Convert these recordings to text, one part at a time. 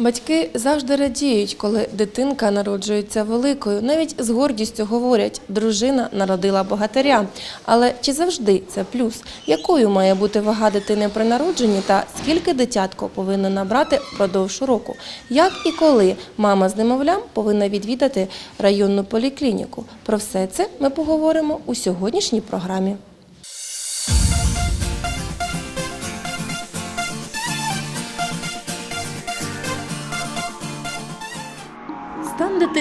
Батьки завжди радіють, коли дитинка народжується великою. Навіть з гордістю говорять, дружина народила богатиря. Але чи завжди це плюс? Якою має бути вага дитини при народженні та скільки дитятко повинно набрати впродовж року? Як і коли мама з немовлям повинна відвідати районну поліклініку? Про все це ми поговоримо у сьогоднішній програмі.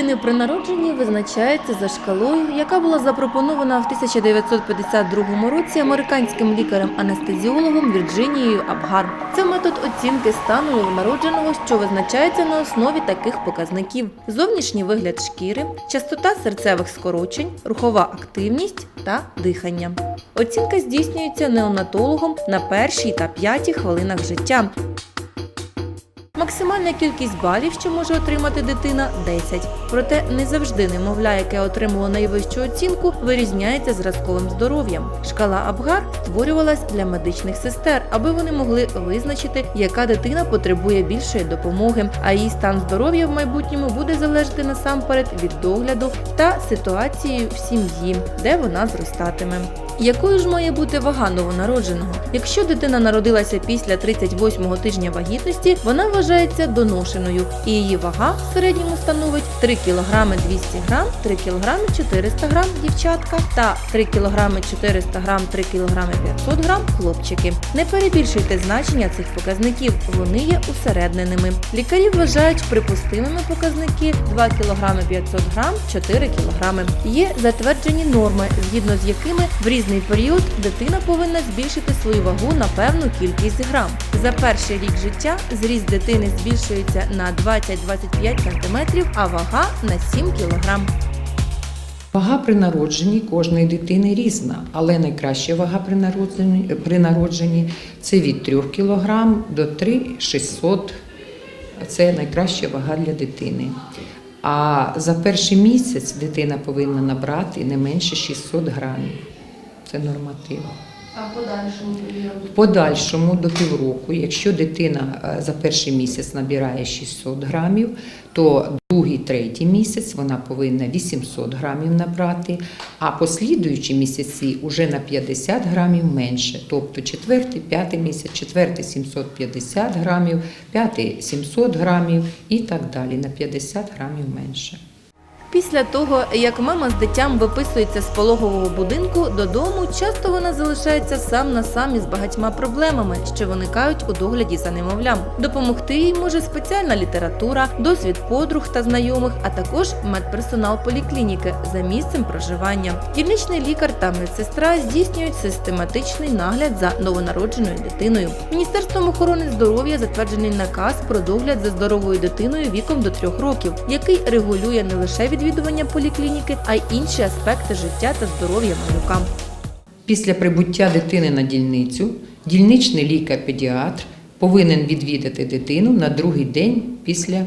Дитини при народженні визначається за шкалою, яка була запропонована в 1952 році американським лікарем-анестезіологом Вірджинією Абгар. Це метод оцінки стану новонародженого, що визначається на основі таких показників: зовнішній вигляд шкіри, частота серцевих скорочень, рухова активність та дихання. Оцінка здійснюється неонатологом на першій та п'ятій хвилинах життя. Максимальна кількість балів, що може отримати дитина 10. Проте не завжди немовля, яке отримало найвищу оцінку, вирізняється зразковим здоров'ям. Шкала Абгар створювалась для медичних сестер, аби вони могли визначити, яка дитина потребує більшої допомоги, а її стан здоров'я в майбутньому буде залежати насамперед від догляду та ситуації в сім'ї, де вона зростатиме. Якою ж має бути вага новонародженого? Якщо дитина народилася після 38-го тижня вагітності, вона вважається доношеною, і її вага в середньому становить 3 кг 200 г, 3 кг 400 г дівчатка та 3 кг 400 г, 3 кг 500 г хлопчики. Не перебільшуйте значення цих показників, вони є усередненими. Лікарі вважають припустимими показники 2 кг 500 г, 4 кг. Є затверджені норми, згідно з якими в різний період дитина повинна збільшити свою вагу на певну кількість грам. За перший рік життя зріст дитини збільшується на 20-25 см, а вага на 7 кг. Вага при народженні кожної дитини різна, але найкраща вага при народженні, при народженні це від 3 кг до 3,600 це найкраща вага для дитини. А за перший місяць дитина повинна набрати не менше 600 грамів. Це норматив. А подальшому В подальшому до півроку, якщо дитина е, за перший місяць набирає 600 грамів, то другий, третій місяць вона повинна 800 грамів набрати, а послідуючі місяці вже на 50 грамів менше. Тобто четвертий, п'ятий місяць, четвертий 750 грамів, п'ятий 700 грамів і так далі, на 50 грамів менше. Після того, як мама з дитям виписується з пологового будинку, додому часто вона залишається сам на сам із багатьма проблемами, що виникають у догляді за немовлям. Допомогти їй може спеціальна література, досвід подруг та знайомих, а також медперсонал поліклініки за місцем проживання. Дільничний лікар та медсестра здійснюють систематичний нагляд за новонародженою дитиною. Міністерством охорони здоров'я затверджений наказ про догляд за здоровою дитиною віком до трьох років, який регулює не лише відвідування поліклініки, а й інші аспекти життя та здоров'я малюка. Після прибуття дитини на дільницю дільничний лікар-педіатр повинен відвідати дитину на другий день після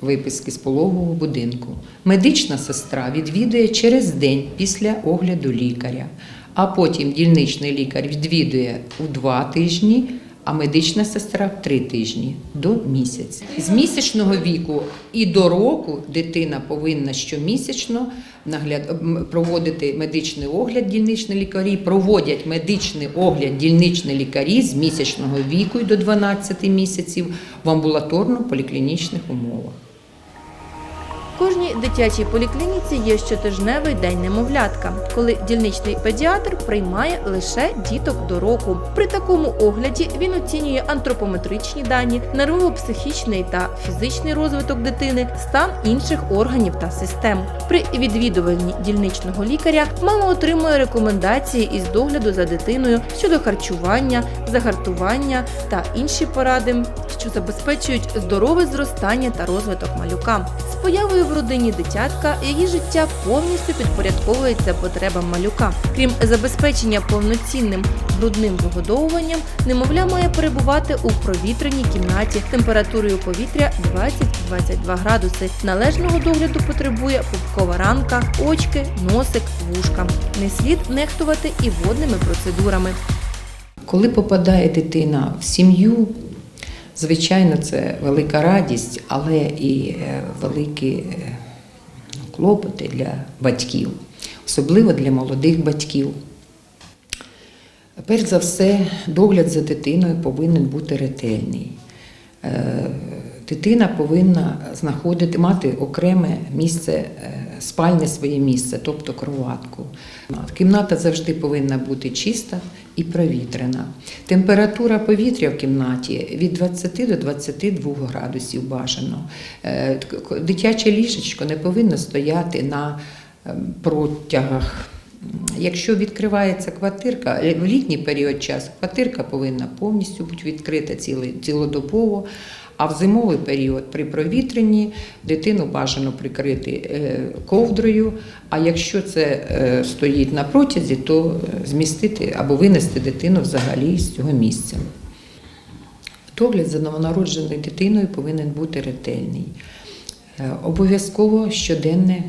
виписки з пологового будинку. Медична сестра відвідує через день після огляду лікаря, а потім дільничний лікар відвідує у два тижні. А медична сестра три тижні до місяця. З місячного віку і до року дитина повинна щомісячно нагляд проводити медичний огляд дільничні лікарі. Проводять медичний огляд дільничні лікарі з місячного віку і до 12 місяців в амбулаторно-поліклінічних умовах. В кожній дитячій поліклініці є щотижневий день немовлятка, коли дільничний педіатр приймає лише діток до року. При такому огляді він оцінює антропометричні дані, нервово-психічний та фізичний розвиток дитини, стан інших органів та систем. При відвідуванні дільничного лікаря мама отримує рекомендації із догляду за дитиною щодо харчування, загартування та інші поради, що забезпечують здорове зростання та розвиток малюка. З появою в родині дитятка її життя повністю підпорядковується потребам малюка. Крім забезпечення повноцінним грудним вигодовуванням, немовля має перебувати у провітряній кімнаті температурою повітря 20-22 градуси. Належного догляду потребує пупкова ранка, очки, носик, вушка. Не слід нехтувати і водними процедурами. Коли попадає дитина в сім'ю, Звичайно, це велика радість, але і е, великі е, клопоти для батьків, особливо для молодих батьків. Перш за все, догляд за дитиною повинен бути ретельний. Е, Дитина повинна знаходити, мати окреме місце, е, спальне своє місце, тобто кроватку. Кімната завжди повинна бути чиста і провітрена. Температура повітря в кімнаті від 20 до 22 градусів бажано. Е, Дитяче ліжечко не повинно стояти на ем, протягах. Якщо відкривається квартирка, е, в літній період часу квартирка повинна повністю бути відкрита цілодобово, а в зимовий період при провітренні дитину бажано прикрити е, ковдрою, а якщо це е, стоїть на протязі, то е, змістити або винести дитину взагалі з цього місця. Догляд за новонародженою дитиною повинен бути ретельний. Обов'язково щоденне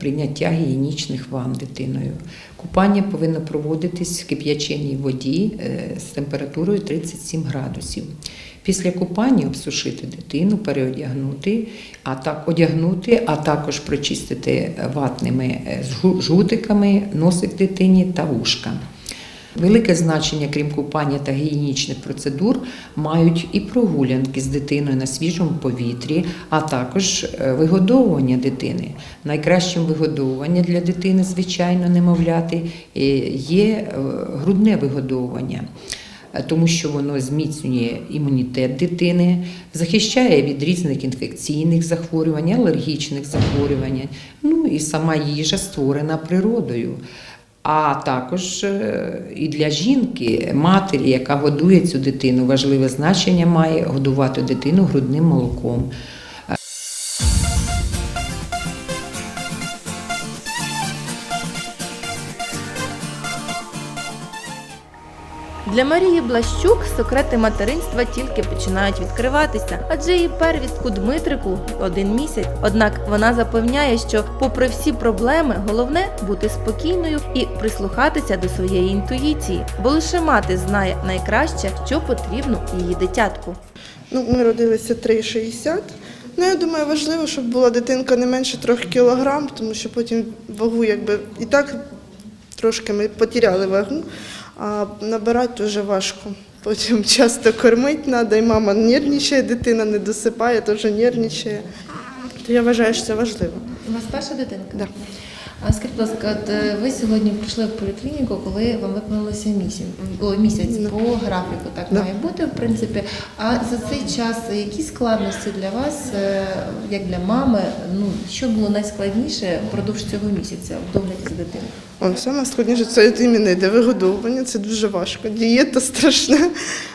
прийняття гігієнічних ванн дитиною. Купання повинно проводитись в кип'яченій воді з температурою 37 градусів. Після купання обсушити дитину, переодягнути, а так одягнути, а також прочистити ватними е, жгу- жгутиками носик дитині та вушка. Велике значення, крім купання та гігієнічних процедур, мають і прогулянки з дитиною на свіжому повітрі, а також е, вигодовування дитини. Найкращим вигодовування для дитини, звичайно, немовляти, е, є грудне вигодовування. Е, Тому що воно зміцнює імунітет дитини, захищає від різних інфекційних захворювань, алергічних захворювань. Ну і сама їжа створена природою. А також е, і для жінки, матері, яка годує цю дитину, важливе значення має годувати дитину грудним молоком. Для Марії Блащук секрети материнства тільки починають відкриватися, адже її первістку Дмитрику один місяць. Однак вона запевняє, що, попри всі проблеми, головне бути спокійною і прислухатися до своєї інтуїції, бо лише мати знає найкраще, що потрібно її дитятку. Ну, ми родилися 3,60. Ну, я думаю, важливо, щоб була дитинка не менше 3 кілограм, тому що потім вагу якби і так трошки ми потеряли вагу, а набирати дуже важко. Потім часто кормити треба, і мама нервничає, дитина не досипає, теж нервничає. То я вважаю, що це важливо. У вас перша дитинка? Да. А скажіть, будь ласка, от, е, ви сьогодні прийшли в поліклініку, коли вам виповнилося місяць, о, місяць по графіку, так Да. має бути, в принципі. А за цей час які складності для вас, е, як для мами, ну що було найскладніше впродовж цього місяця в догляді за дитиною? О, саме складніше це іменно йде вигодовування, це дуже важко. Дієта страшна.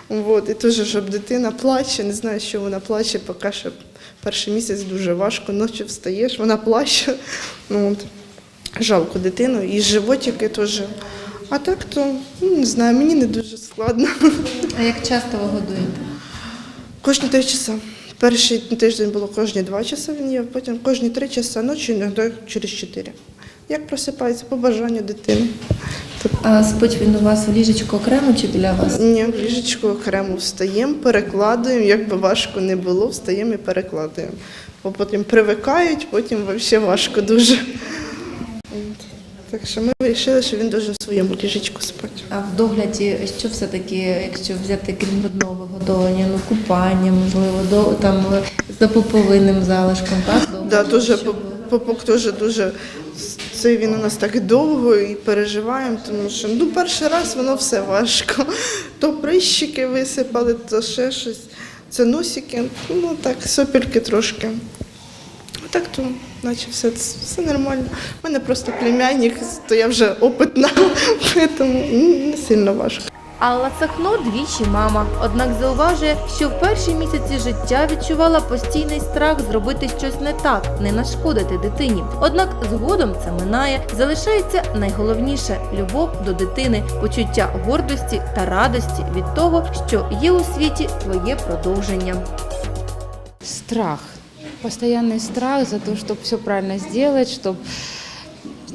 От, і теж, щоб дитина плаче, не знаю, що вона плаче, поки що перший місяць дуже важко, ночі встаєш, вона плаче. Ну, от. Жалко дитину, і животики теж. А так то ну, не знаю, мені не дуже складно. А як часто ви годуєте? Кожні три часа. Перший тиждень було кожні два часа він є, потім кожні три часа ночі, іноді через чотири. Як просипається по бажанню дитини. А спить він у вас в ліжечку окремо чи біля вас? Ні, в ліжечку окремо встаємо, перекладуємо, як би важко не було, встаємо і перекладуємо. Бо потім привикають, потім взагалі важко дуже. Так що ми вирішили, що він дуже в своєму ліжечку спати. А в догляді що все-таки, якщо взяти крім грудного вигодовування, ну купання, можливо, до там за пуповинним залишком, так? Да, дуже що попок дуже дуже це він у нас так довго і переживаємо, тому що ну перший раз воно все важко. То прищики висипали, то ще щось. Це носики, ну так, сопільки трошки. Так то, наче все, все нормально. У мене просто племянник, то я вже опитна, тому не сильно важко. Алла Сахно двічі мама. Однак зауважує, що в перші місяці життя відчувала постійний страх зробити щось не так, не нашкодити дитині. Однак згодом це минає. Залишається найголовніше любов до дитини, почуття гордості та радості від того, що є у світі твоє продовження. Страх Постоянный страх за то, чтобы все правильно сделать, чтобы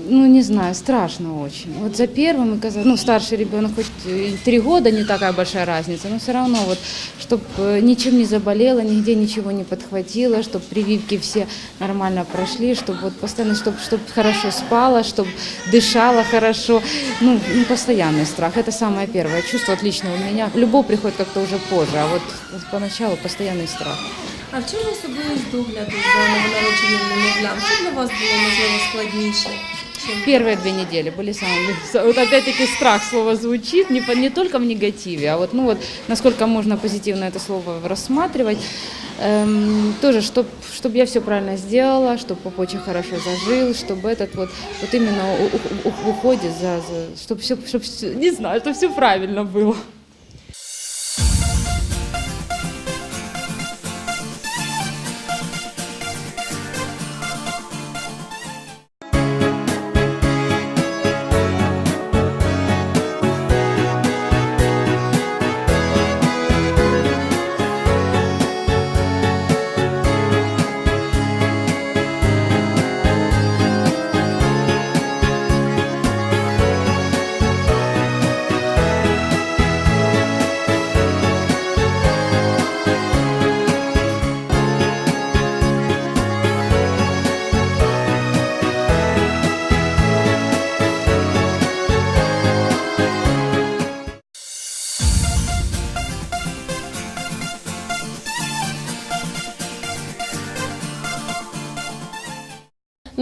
ну не знаю, страшно очень. Вот за первым, оказалось- ну старший ребенок хоть и три года, не такая большая разница, но все равно вот, чтобы ничем не заболела, нигде ничего не подхватила, чтобы прививки все нормально прошли, чтобы вот постоянно, чтобы чтоб хорошо спала, чтобы дышала хорошо. Ну, ну, постоянный страх. Это самое первое чувство отлично у меня. Любовь приходит как-то уже позже, а вот поначалу постоянный страх. А в чому особливість догляду за новонародженим немовлям? Що для вас було можливо складніше? Первые две недели были самые... Вот опять-таки страх слово звучит, не, не только в негативе, а вот, ну вот, насколько можно позитивно это слово рассматривать. Эм, тоже, чтобы чтоб я все правильно сделала, чтобы попочек хорошо зажил, чтобы этот вот, вот именно у- у- уходе за... чтобы все, чтоб, не знаю, чтобы все правильно было.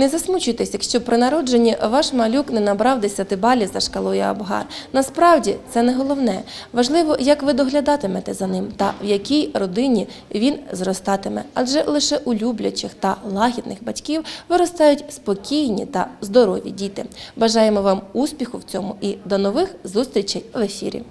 Не засмучуйтесь, якщо при народженні ваш малюк не набрав 10 балів за шкалою Абгар. Насправді це не головне. Важливо, як ви доглядатимете за ним та в якій родині він зростатиме. Адже лише у люблячих та лагідних батьків виростають спокійні та здорові діти. Бажаємо вам успіху в цьому і до нових зустрічей в ефірі.